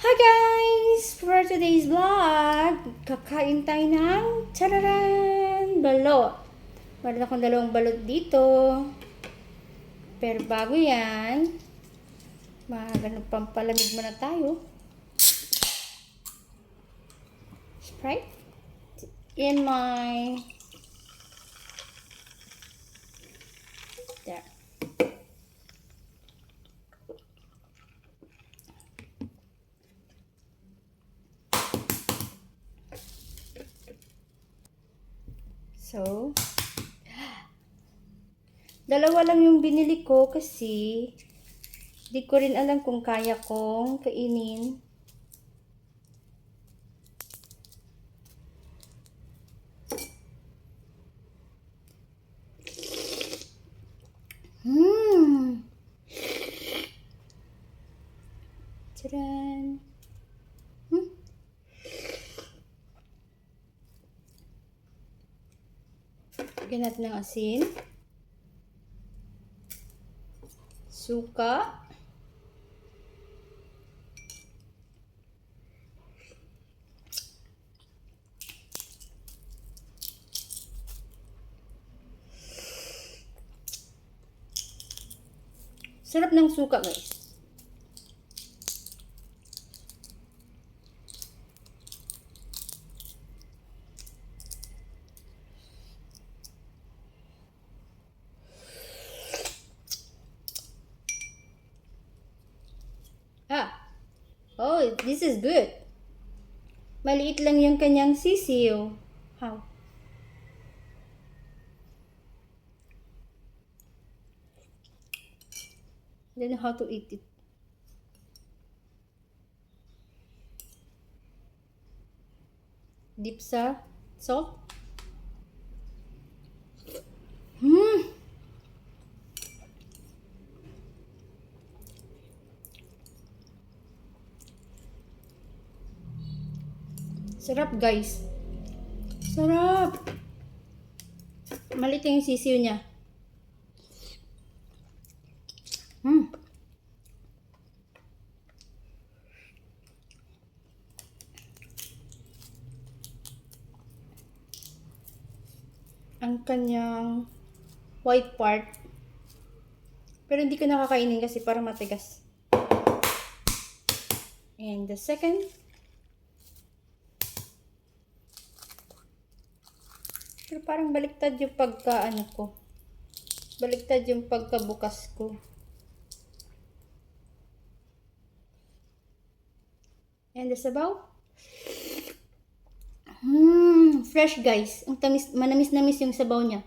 Hi guys! For today's vlog, kakain tayo ng tararan! Balot. Meron akong dalawang balot dito. Pero bago yan, magano pampalamig muna tayo. Sprite. In my... There. So, dalawa lang yung binili ko kasi di ko rin alam kung kaya kong kainin. Hmm. Tadaan. Lagyan natin ng asin. Suka. Sarap ng suka, guys. Oh, this is good. Maliit lang yung kanyang sisiyo. How? I don't know how to eat it. Dip sa salt. Hmm. Sarap guys. Sarap. Malit yung sisiyo niya. Hmm. Ang kanyang white part. Pero hindi ko nakakainin kasi para matigas. And the second Pero parang baliktad yung pagka ano ko. Baliktad yung pagkabukas ko. And the sabaw. Hmm, fresh guys. Ang tamis, manamis-namis yung sabaw niya.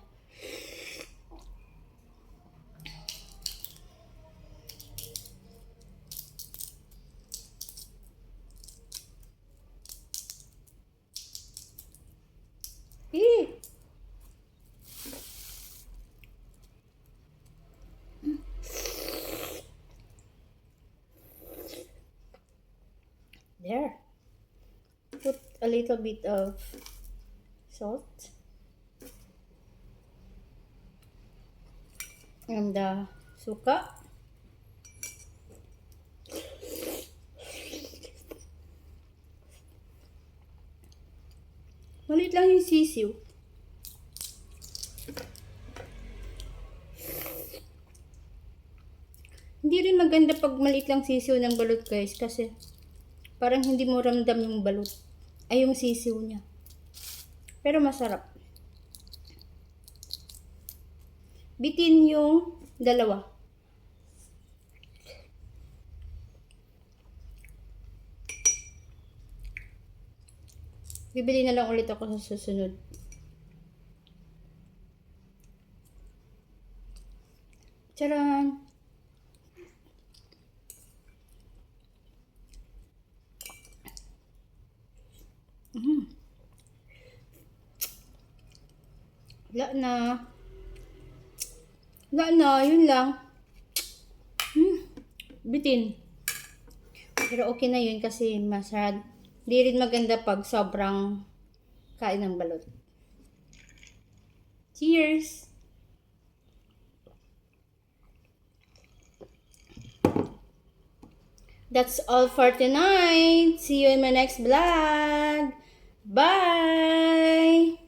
There. Put a little bit of salt. And the suka. Malit lang yung sisiw. Hindi rin maganda pag maliit lang sisiw ng balot guys kasi parang hindi mo ramdam yung balot. Ay yung sisiw niya. Pero masarap. Bitin yung dalawa. Bibili na lang ulit ako sa susunod. Charan! Mm. Wala na. Wala na, yun lang. Hmm. Bitin. Pero okay na yun kasi masarap. Di rin maganda pag sobrang kain ng balot. Cheers! That's all for tonight. See you in my next vlog. Bye!